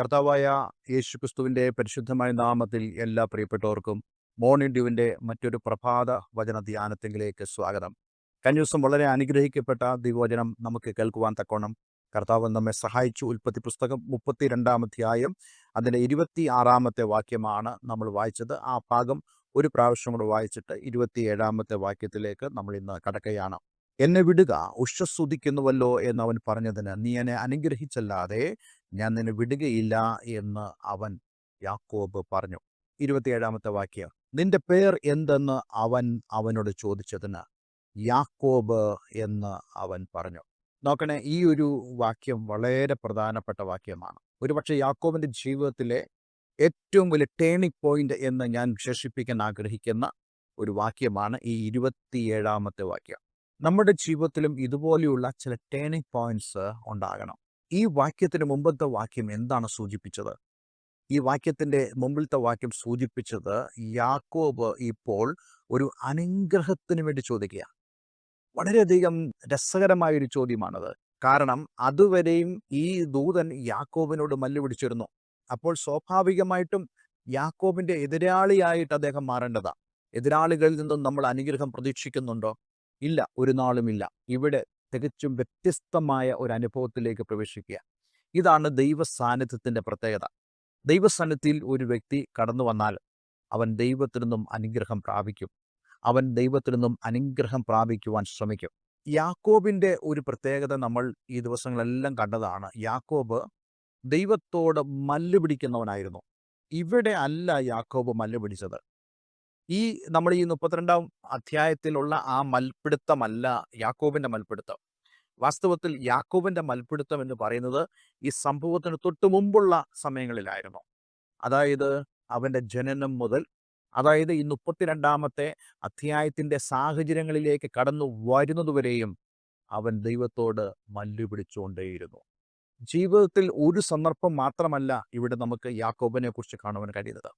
കർത്താവായ യേശുക്രിസ്തുവിന്റെ പരിശുദ്ധമായ നാമത്തിൽ എല്ലാ പ്രിയപ്പെട്ടവർക്കും മോർണിംഗ് ഡ്യൂവിന്റെ മറ്റൊരു പ്രഭാത വചന ധ്യാനത്തിലേക്ക് സ്വാഗതം. കഴിഞ്ഞ ദിവസം വളരെ അനുഗ്രഹിക്കപ്പെട്ട ദിവചനം നമുക്ക് കേൾക്കുവാൻ തക്കോണം കർത്താവ് നമ്മെ സഹായിച്ചു. ഉൽപ്പത്തി പുസ്തകം മുപ്പത്തി രണ്ടാം അധ്യായം അതിന്റെ ഇരുപത്തി ആറാമത്തെ വാക്യമാണ് നമ്മൾ വായിച്ചത്. ആ ഭാഗം ഒരു പ്രാവശ്യം കൂടെ വായിച്ചിട്ട് ഇരുപത്തി ഏഴാമത്തെ വാക്യത്തിലേക്ക് നമ്മൾ ഇന്ന് കടക്കുകയാണ്. എന്നെ വിടുക ഉഷസ്സുദിക്കുന്നുവല്ലോ എന്ന് അവൻ പറഞ്ഞതിന് നീ എന്നെ അനുഗ്രഹിച്ചല്ലാതെ ഞാൻ നിന്നെ വിടുകയില്ല എന്ന് അവൻ യാക്കോബ് പറഞ്ഞു. ഇരുപത്തിയേഴാമത്തെ വാക്യം. നിന്റെ പേർ എന്തെന്ന് അവൻ അവനോട് ചോദിച്ചതിന് യാക്കോബ് എന്ന് അവൻ പറഞ്ഞു. നോക്കണേ ഈ ഒരു വാക്യം വളരെ പ്രധാനപ്പെട്ട വാക്യമാണ്. ഒരുപക്ഷെ യാക്കോബിന്റെ ജീവിതത്തിലെ ഏറ്റവും വലിയ ടേണിംഗ് പോയിന്റ് എന്ന് ഞാൻ വിശേഷിപ്പിക്കാൻ ആഗ്രഹിക്കുന്ന ഒരു വാക്യമാണ് ഈ ഇരുപത്തിയേഴാമത്തെ വാക്യം. നമ്മുടെ ജീവിതത്തിലും ഇതുപോലെയുള്ള ചില ടേണിംഗ് പോയിന്റ്സ് ഉണ്ടാകണം. ഈ വാക്യത്തിന് മുമ്പത്തെ വാക്യം എന്താണ് സൂചിപ്പിച്ചത്? ഈ വാക്യത്തിന്റെ മുമ്പിലത്തെ വാക്യം സൂചിപ്പിച്ചത് യാക്കോബ് ഇപ്പോൾ ഒരു അനുഗ്രഹത്തിന് വേണ്ടി ചോദിക്കുക വളരെയധികം രസകരമായ ഒരു ചോദ്യമാണത്. കാരണം അതുവരെയും ഈ ദൂതൻ യാക്കോബിനോട് മല്ലുപിടിച്ചിരുന്നു അപ്പോൾ സ്വാഭാവികമായിട്ടും യാക്കോബിന്റെ എതിരാളിയായിട്ട് അദ്ദേഹം മാറേണ്ടതാണ് എതിരാളികളിൽ നിന്നും നമ്മൾ അനുഗ്രഹം പ്രതീക്ഷിക്കുന്നുണ്ടോ? ഇല്ല ഒരു നാളുമില്ല. ഇവിടെ തികച്ചും വ്യത്യസ്തമായ ഒരു അനുഭവത്തിലേക്ക് പ്രവേശിക്കുക. ഇതാണ് ദൈവ സാന്നിധ്യത്തിന്റെ പ്രത്യേകത. ദൈവസാന്നിധ്യത്തിൽ ഒരു വ്യക്തി കടന്നു വന്നാൽ അവൻ ദൈവത്തിൽ നിന്നും അനുഗ്രഹം പ്രാപിക്കും. അവൻ ദൈവത്തിൽ നിന്നും അനുഗ്രഹം പ്രാപിക്കുവാൻ ശ്രമിക്കും. യാക്കോബിന്റെ ഒരു പ്രത്യേകത നമ്മൾ ഈ ദിവസങ്ങളെല്ലാം കണ്ടതാണ്. യാക്കോബ് ദൈവത്തോട് മല്ലുപിടിക്കുന്നവനായിരുന്നു ഇവിടെ അല്ല യാക്കോബ് മല്ല് പിടിച്ചത്. ഈ നമ്മൾ ഈ മുപ്പത്തിരണ്ടാം അധ്യായത്തിലുള്ള ആ മൽപ്പിടുത്തമല്ല യാക്കോബിന്റെ മൽപ്പിടുത്തം. വാസ്തവത്തിൽ യാക്കോബിന്റെ മൽപ്പിടുത്തം എന്ന് പറയുന്നത് ഈ സംഭവത്തിന് തൊട്ടു മുമ്പുള്ള സമയങ്ങളിലായിരുന്നു. അതായത് അവന്റെ ജനനം മുതൽ അതായത് ഈ മുപ്പത്തിരണ്ടാമത്തെ അധ്യായത്തിന്റെ സാഹചര്യങ്ങളിലേക്ക് കടന്നു വരുന്നതുവരെയും അവൻ ദൈവത്തോട് മല്ലുപിടിച്ചുകൊണ്ടേയിരുന്നു. ജീവിതത്തിൽ ഒരു സന്ദർഭം മാത്രമല്ല ഇവിടെ നമുക്ക് യാക്കോബിനെ കുറിച്ച് കാണുവാൻ കഴിയുന്നത്.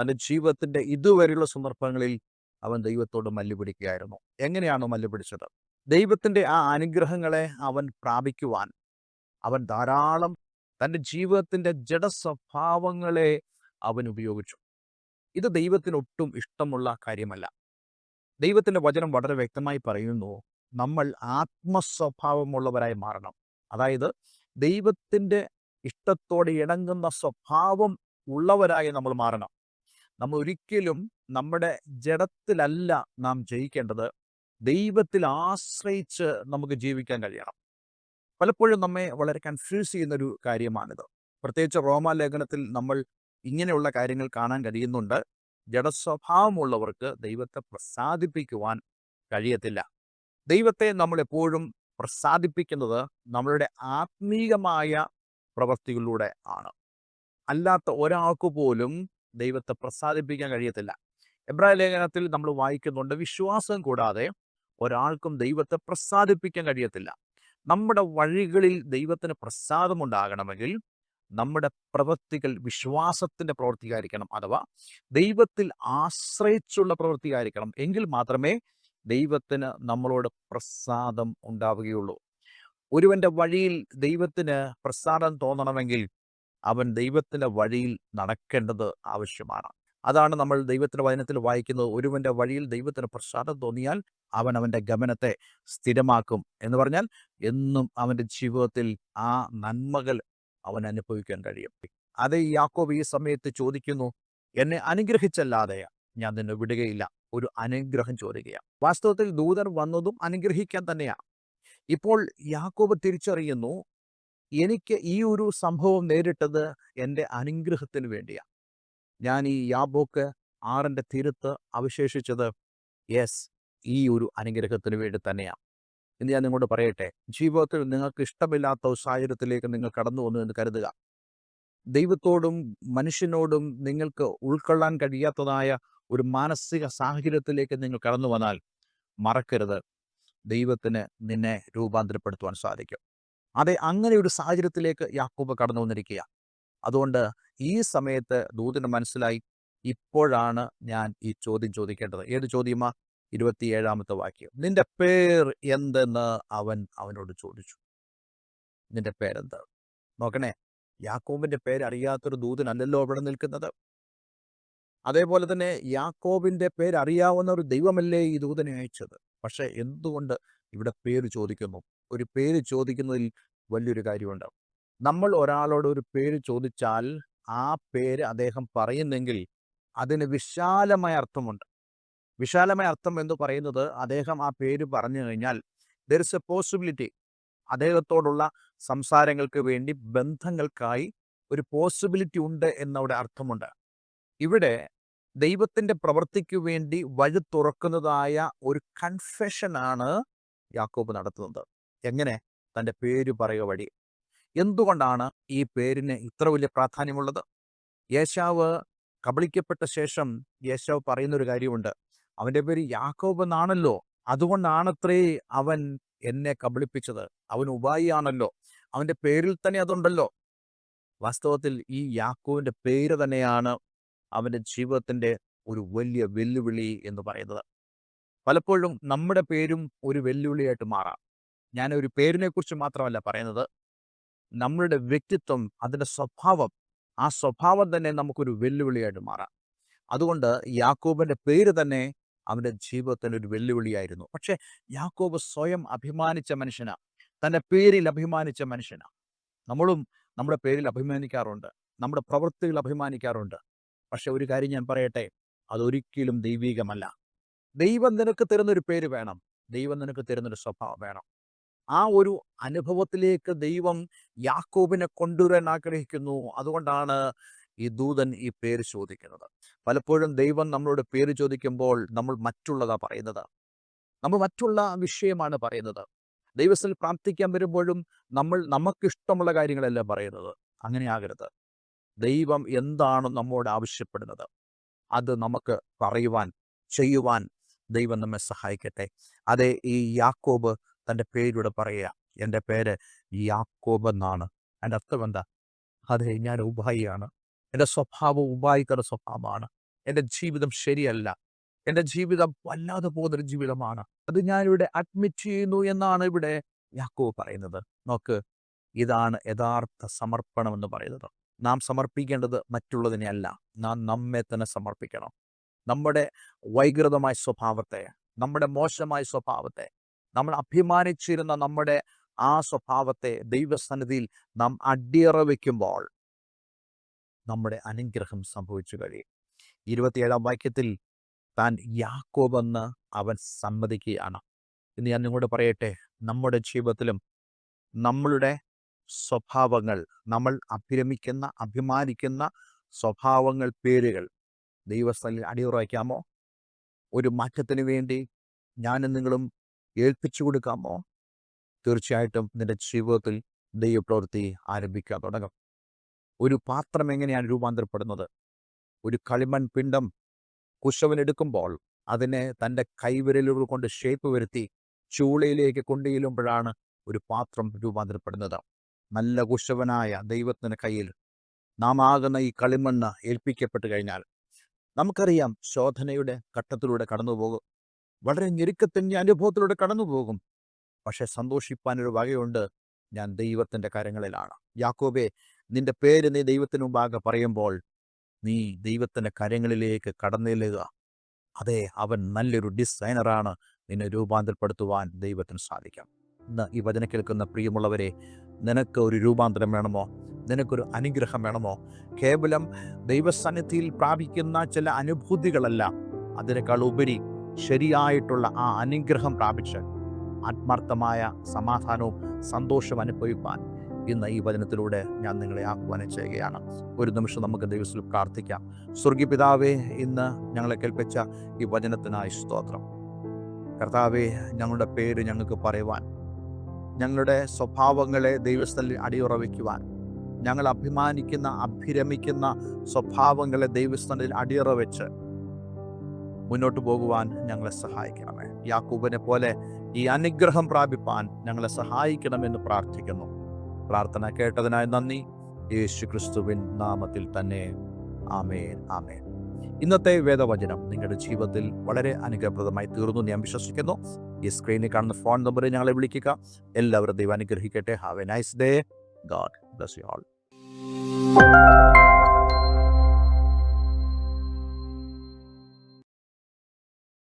തന്റെ ജീവിതത്തിന്റെ ഇതുവരെയുള്ള സന്ദർഭങ്ങളിൽ അവൻ ദൈവത്തോട് മല്ലുപിടിക്കുകയായിരുന്നു. എങ്ങനെയാണോ എങ്ങനെയാണ് ദൈവത്തിന്റെ ആ അനുഗ്രഹങ്ങളെ അവൻ പ്രാപിക്കുവാൻ അവൻ ധാരാളം തന്റെ ജീവിതത്തിന്റെ ജഡസ്വഭാവങ്ങളെ അവൻ ഉപയോഗിച്ചു. ഇത് ദൈവത്തിന് ഒട്ടും ഇഷ്ടമുള്ള കാര്യമല്ല. ദൈവത്തിന്റെ വചനം വളരെ വ്യക്തമായി പറയുന്നു നമ്മൾ ആത്മസ്വഭാവമുള്ളവരായി മാറണം. അതായത് ദൈവത്തിന്റെ ഇഷ്ടത്തോടെ ഇണങ്ങുന്ന സ്വഭാവം ഉള്ളവരായി നമ്മൾ മാറണം. നമ്മൾ ഒരിക്കലും നമ്മുടെ ജഡത്തിലല്ല നാം ജയിക്കേണ്ടത്. ദൈവത്തിൽ ആശ്രയിച്ച് നമുക്ക് ജീവിക്കാൻ കഴിയണം. പലപ്പോഴും നമ്മെ വളരെ കൺഫ്യൂസ് ചെയ്യുന്ന ഒരു കാര്യമാണിത്. പ്രത്യേകിച്ച് റോമാലേഖനത്തിൽ നമ്മൾ ഇങ്ങനെയുള്ള കാര്യങ്ങൾ കാണാൻ കഴിയുന്നുണ്ട്. ജഡസ്വഭാവമുള്ളവർക്ക് ദൈവത്തെ പ്രസാദിപ്പിക്കുവാൻ കഴിയത്തില്ല. ദൈവത്തെ നമ്മൾ എപ്പോഴും പ്രസാദിപ്പിക്കുന്നത് നമ്മളുടെ ആത്മീകമായ പ്രവൃത്തികളിലൂടെ ആണ്. അല്ലാത്ത ഒരാൾക്ക് പോലും ദൈവത്തെ പ്രസാദിപ്പിക്കാൻ കഴിയത്തില്ല. എബ്രാഹിം ലേഖനത്തിൽ നമ്മൾ വായിക്കുന്നുണ്ട് വിശ്വാസം കൂടാതെ ഒരാൾക്കും ദൈവത്തെ പ്രസാദിപ്പിക്കാൻ കഴിയത്തില്ല. നമ്മുടെ വഴികളിൽ ദൈവത്തിന് പ്രസാദമുണ്ടാകണമെങ്കിൽ നമ്മുടെ പ്രവൃത്തികൾ വിശ്വാസത്തിന്റെ പ്രവൃത്തിയായിരിക്കണം അഥവാ ദൈവത്തിൽ ആശ്രയിച്ചുള്ള പ്രവൃത്തിയായിരിക്കണം. എങ്കിൽ മാത്രമേ ദൈവത്തിന് നമ്മളോട് പ്രസാദം ഉണ്ടാവുകയുള്ളൂ. ഒരുവന്റെ വഴിയിൽ ദൈവത്തിന് പ്രസാദം തോന്നണമെങ്കിൽ അവൻ ദൈവത്തിന്റെ വഴിയിൽ നടക്കേണ്ടത് ആവശ്യമാണ്. അതാണ് നമ്മൾ ദൈവത്തിന്റെ വചനത്തിൽ വായിക്കുന്നത്. ഒരുവന്റെ വഴിയിൽ ദൈവത്തിന് പ്രസാദം തോന്നിയാൽ അവൻ അവന്റെ ഗമനത്തെ സ്ഥിരമാക്കും എന്ന് പറഞ്ഞാൽ എന്നും അവന്റെ ജീവിതത്തിൽ ആ നന്മകൾ അവൻ അനുഭവിക്കാൻ കഴിയും. അത് യാക്കോബ് ഈ സമയത്ത് ചോദിക്കുന്നു എന്നെ അനുഗ്രഹിച്ചല്ലാതെ ഞാൻ നിന്നെ വിടുകയില്ല. ഒരു അനുഗ്രഹം ചോദിക്കുകയാണ്. വാസ്തവത്തിൽ ദൂതർ വന്നതും അനുഗ്രഹിക്കാൻ തന്നെയാണ്. ഇപ്പോൾ യാക്കോബ് തിരിച്ചറിയുന്നു എനിക്ക് ഈ ഒരു സംഭവം നേരിട്ടത് എന്റെ അനുഗ്രഹത്തിന് വേണ്ടിയാണ് ഞാൻ ഈ യാബോക്ക് ആറിന്റെ തീരത്ത് അവശേഷിച്ചത് യെസ് ഈ ഒരു അനുഗ്രഹത്തിന് വേണ്ടി തന്നെയാണ് എന്ന് ഞാൻ നിങ്ങളോട് പറയട്ടെ ജീവിതത്തിൽ നിങ്ങൾക്ക് ഇഷ്ടമില്ലാത്ത ഒരു സാഹചര്യത്തിലേക്ക് നിങ്ങൾ കടന്നു വന്നു എന്ന് കരുതുക. ദൈവത്തോടും മനുഷ്യനോടും നിങ്ങൾക്ക് ഉൾക്കൊള്ളാൻ കഴിയാത്തതായ ഒരു മാനസിക സാഹചര്യത്തിലേക്ക് നിങ്ങൾ കടന്നു വന്നാൽ മറക്കരുത്. ദൈവത്തിന് നിന്നെ രൂപാന്തരപ്പെടുത്തുവാൻ സാധിക്കും. അതെ അങ്ങനെ ഒരു സാഹചര്യത്തിലേക്ക് യാക്കോബ് കടന്നു വന്നിരിക്കുക അതുകൊണ്ട് ഈ സമയത്ത് ദൂതിന് മനസ്സിലായി ഇപ്പോഴാണ് ഞാൻ ഈ ചോദ്യം ചോദിക്കേണ്ടത്. ഏത് ചോദ്യമാ? ഇരുപത്തിയേഴാമത്തെ വാക്യം. നിന്റെ പേർ എന്തെന്ന് അവൻ അവനോട് ചോദിച്ചു. നിന്റെ പേരെന്ത്? നോക്കണേ യാക്കോബിന്റെ പേര് അറിയാത്തൊരു ദൂതനല്ലല്ലോ അവിടെ നിൽക്കുന്നത്. അതേപോലെ തന്നെ യാക്കോബിന്റെ പേര് അറിയാവുന്ന ഒരു ദൈവമല്ലേ ഈ ദൂതനെ അയച്ചത്? പക്ഷെ എന്തുകൊണ്ട് ഇവിടെ പേര് ചോദിക്കുന്നു? ഒരു പേര് ചോദിക്കുന്നതിൽ വലിയൊരു കാര്യമുണ്ട് നമ്മൾ ഒരാളോട് ഒരു പേര് ചോദിച്ചാൽ ആ പേര് അദ്ദേഹം പറയുന്നെങ്കിൽ അതിന് വിശാലമായ അർത്ഥമുണ്ട്. വിശാലമായ അർത്ഥം എന്ന് പറയുന്നത് അദ്ദേഹം ആ പേര് പറഞ്ഞു കഴിഞ്ഞാൽ ദർ ഇസ് എ പോസിബിലിറ്റി അദ്ദേഹത്തോടുള്ള സംസാരങ്ങൾക്ക് വേണ്ടി ബന്ധങ്ങൾക്കായി ഒരു പോസിബിലിറ്റി ഉണ്ട് എന്നവിടെ അർത്ഥമുണ്ട്. ഇവിടെ ദൈവത്തിന്റെ പ്രവൃത്തിക്ക് വേണ്ടി വഴി തുറക്കുന്നതായ ഒരു കൺഫെഷനാണ് യാക്കോബ് നടത്തുന്നത്. എങ്ങനെ തന്റെ പേര് പറയുക വഴി? എന്തുകൊണ്ടാണ് ഈ പേരിന് ഇത്ര വലിയ പ്രാധാന്യമുള്ളത്? യേശാവ് കബളിക്കപ്പെട്ട ശേഷം യേശാവ് പറയുന്നൊരു കാര്യമുണ്ട്. അവന്റെ പേര് യാക്കോബ് എന്നാണല്ലോ. അതുകൊണ്ടാണത്രേ അവൻ എന്നെ കബളിപ്പിച്ചത്. അവൻ ഉപായിയാണല്ലോ. അവന്റെ പേരിൽ തന്നെ അതുണ്ടല്ലോ. വാസ്തവത്തിൽ ഈ യാക്കോവിന്റെ പേര് തന്നെയാണ് അവന്റെ ജീവിതത്തിന്റെ ഒരു വലിയ വെല്ലുവിളി എന്ന് പറയുന്നത്. പലപ്പോഴും നമ്മുടെ പേരും ഒരു വെല്ലുവിളിയായിട്ട് മാറാം. ഞാൻ ഒരു പേരിനെ കുറിച്ച് മാത്രമല്ല പറയുന്നത്. നമ്മളുടെ വ്യക്തിത്വം അതിന്റെ സ്വഭാവം ആ സ്വഭാവം തന്നെ നമുക്കൊരു വെല്ലുവിളിയായിട്ട് മാറാം. അതുകൊണ്ട് യാക്കോബിന്റെ പേര് തന്നെ അവന്റെ ജീവിതത്തിന് ഒരു വെല്ലുവിളിയായിരുന്നു. പക്ഷേ യാക്കോബ് സ്വയം അഭിമാനിച്ച മനുഷ്യനാണ് തന്റെ പേരിൽ അഭിമാനിച്ച മനുഷ്യനാണ് നമ്മളും നമ്മുടെ പേരിൽ അഭിമാനിക്കാറുണ്ട്. നമ്മുടെ പ്രവൃത്തികൾ അഭിമാനിക്കാറുണ്ട്. പക്ഷെ ഒരു കാര്യം ഞാൻ പറയട്ടെ. അതൊരിക്കലും ദൈവീകമല്ല. ദൈവം നിനക്ക് തരുന്നൊരു പേര് വേണം. ദൈവം നിനക്ക് തരുന്നൊരു സ്വഭാവം വേണം. ആ ഒരു അനുഭവത്തിലേക്ക് ദൈവം യാക്കോബിനെ കൊണ്ടുവരാൻ ആഗ്രഹിക്കുന്നു. അതുകൊണ്ടാണ് ഈ ദൂതൻ ഈ പേര് ചോദിക്കുന്നത്. പലപ്പോഴും ദൈവം നമ്മളോട് പേര് ചോദിക്കുമ്പോൾ നമ്മൾ മറ്റുള്ളതാ പറയുന്നത്. നമ്മൾ മറ്റുള്ള വിഷയമാണ് പറയുന്നത്. ദൈവസ്ഥൽ പ്രാർത്ഥിക്കാൻ വരുമ്പോഴും നമ്മൾ നമുക്കിഷ്ടമുള്ള കാര്യങ്ങളല്ല പറയുന്നത്. അങ്ങനെ ആകരുത്. ദൈവം എന്താണ് നമ്മോട് ആവശ്യപ്പെടുന്നത് അത് നമുക്ക് പറയുവാൻ ചെയ്യുവാൻ ദൈവം നമ്മെ സഹായിക്കട്ടെ. അതെ ഈ യാക്കോബ് തന്റെ പേരിലൂടെ പറയുക എന്റെ പേര് യാക്കോബ് എന്നാണ്. അർത്ഥം എന്താ? അതെ ഞാൻ ഉപായിയാണ്. എന്റെ സ്വഭാവം ഉപായിക്കയുടെ സ്വഭാവമാണ്. എന്റെ ജീവിതം ശരിയല്ല. എന്റെ ജീവിതം വല്ലാതെ പോകുന്നൊരു ജീവിതമാണ്. അത് ഞാനിവിടെ അഡ്മിറ്റ് ചെയ്യുന്നു എന്നാണ് ഇവിടെ യാക്കോബ് പറയുന്നത്. നോക്ക് ഇതാണ് യഥാർത്ഥ സമർപ്പണം എന്ന് പറയുന്നത്. നാം സമർപ്പിക്കേണ്ടത് മറ്റുള്ളതിനെയല്ല നാം നമ്മെ തന്നെ സമർപ്പിക്കണം. നമ്മുടെ വൈകൃതമായ സ്വഭാവത്തെ നമ്മുടെ മോശമായ സ്വഭാവത്തെ നമ്മൾ അഭിമാനിച്ചിരുന്ന നമ്മുടെ ആ സ്വഭാവത്തെ ദൈവസന്നിധിയിൽ നാം അടിയറ വയ്ക്കുമ്പോൾ നമ്മുടെ അനുഗ്രഹം സംഭവിച്ചു കഴിയും. ഇരുപത്തിയേഴാം വാക്യത്തിൽ താൻ യാക്കോബെന്ന് അവൻ സമ്മതിക്കുകയാണ്. ഇന്ന് ഞാൻ നിങ്ങളോട് പറയട്ടെ നമ്മുടെ ജീവിതത്തിലും നമ്മളുടെ സ്വഭാവങ്ങൾ നമ്മൾ അഭിരമിക്കുന്ന അഭിമാനിക്കുന്ന സ്വഭാവങ്ങൾ പേരുകൾ ദൈവസ്ഥലിൽ അടിയുറയ്ക്കാമോ? ഒരു മാറ്റത്തിന് വേണ്ടി ഞാനും നിങ്ങളും ഏൽപ്പിച്ചു കൊടുക്കാമോ? തീർച്ചയായിട്ടും നിന്റെ ജീവിതത്തിൽ ദൈവപ്രവൃത്തി ആരംഭിക്കാൻ തുടങ്ങും. ഒരു പാത്രം എങ്ങനെയാണ് രൂപാന്തരപ്പെടുന്നത്? ഒരു കളിമൺ പിണ്ടം കുശവനെടുക്കുമ്പോൾ അതിനെ തന്റെ കൈവിരലുകൾ കൊണ്ട് ഷേപ്പ് വരുത്തി ചൂളയിലേക്ക് കൊണ്ടുചെല്ലുമ്പോഴാണ് ഒരു പാത്രം രൂപാന്തരപ്പെടുന്നത്. നല്ല കുശവനായ ദൈവത്തിന് കയ്യിൽ നാം ആകുന്ന ഈ കളിമണ്ണ് ഏൽപ്പിക്കപ്പെട്ട് കഴിഞ്ഞാൽ നമുക്കറിയാം ശോധനയുടെ ഘട്ടത്തിലൂടെ കടന്നു പോകും വളരെ ഞെരുക്കത്തിന്റെ അനുഭവത്തിലൂടെ കടന്നു പോകും പക്ഷെ സന്തോഷിപ്പാനൊരു വകയുണ്ട്. ഞാൻ ദൈവത്തിന്റെ കരങ്ങളിലാണ്. യാക്കോബെ നിന്റെ പേര് നീ ദൈവത്തിന് മുമ്പാകെ പറയുമ്പോൾ നീ ദൈവത്തിന്റെ കരങ്ങളിലേക്ക് കടന്നില്ലുക. അതെ അവൻ നല്ലൊരു ഡിസൈനറാണ്. നിന്നെ രൂപാന്തരപ്പെടുത്തുവാൻ ദൈവത്തിന് സാധിക്കാം. ഇന്ന് ഈ വചന കേൾക്കുന്ന പ്രിയമുള്ളവരെ നിനക്ക് ഒരു രൂപാന്തരം വേണമോ? നിനക്കൊരു അനുഗ്രഹം വേണമോ? കേവലം ദൈവസന്നിധിയിൽ പ്രാപിക്കുന്ന ചില അനുഭൂതികളല്ല. അതിനേക്കാൾ ഉപരി ശരിയായിട്ടുള്ള ആ അനുഗ്രഹം പ്രാപിച്ച് ആത്മാർത്ഥമായ സമാധാനവും സന്തോഷവും അനുഭവിപ്പാൻ ഇന്ന് ഈ വചനത്തിലൂടെ ഞാൻ നിങ്ങളെ ആഹ്വാനം ചെയ്യുകയാണ്. ഒരു നിമിഷം നമുക്ക് ദൈവത്തിൽ പ്രാർത്ഥിക്കാം. സ്വർഗി പിതാവേ ഇന്ന് ഞങ്ങളെ കേൾപ്പിച്ച ഈ വചനത്തിനായി സ്തോത്രം. കർത്താവെ ഞങ്ങളുടെ പേര് ഞങ്ങൾക്ക് പറയുവാൻ ഞങ്ങളുടെ സ്വഭാവങ്ങളെ ദൈവസ്ഥലിൽ അടിയുറവയ്ക്കുവാൻ ഞങ്ങൾ അഭിമാനിക്കുന്ന അഭിരമിക്കുന്ന സ്വഭാവങ്ങളെ ദൈവസ്ഥലിൽ അടിയറ വെച്ച് മുന്നോട്ട് പോകുവാൻ ഞങ്ങളെ സഹായിക്കണമേ. യാക്കൂബിനെ പോലെ ഈ അനുഗ്രഹം പ്രാപിപ്പാൻ ഞങ്ങളെ സഹായിക്കണമെന്ന് പ്രാർത്ഥിക്കുന്നു. പ്രാർത്ഥന കേട്ടതിനായി നന്ദി. യേശു ക്രിസ്തുവിൻ നാമത്തിൽ തന്നെ. ആമേൻ ആമേൻ. ഇന്നത്തെ വേദവചനം നിങ്ങളുടെ ജീവിതത്തിൽ വളരെ അനുഗ്രഹപ്രദമായി തീർന്നു ഞാൻ വിശ്വസിക്കുന്നു. ഈ സ്ക്രീനിൽ കാണുന്ന ഫോൺ നമ്പറിൽ ഞങ്ങളെ വിളിക്കുക. എല്ലാവരും ദൈവം അനുഗ്രഹിക്കട്ടെ. Have a nice day God bless you all